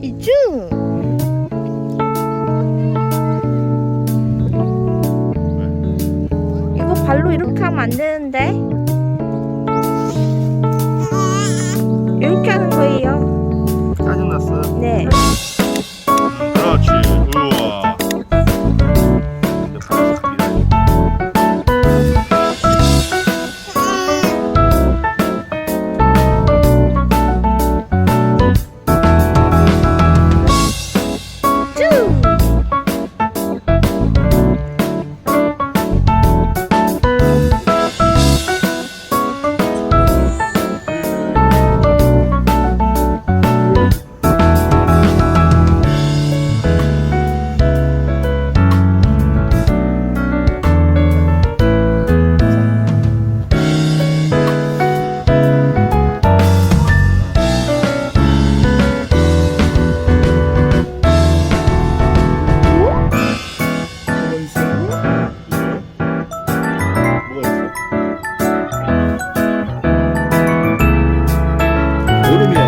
이쭈 이거 발로 이렇게 하면 안 되는데 Good.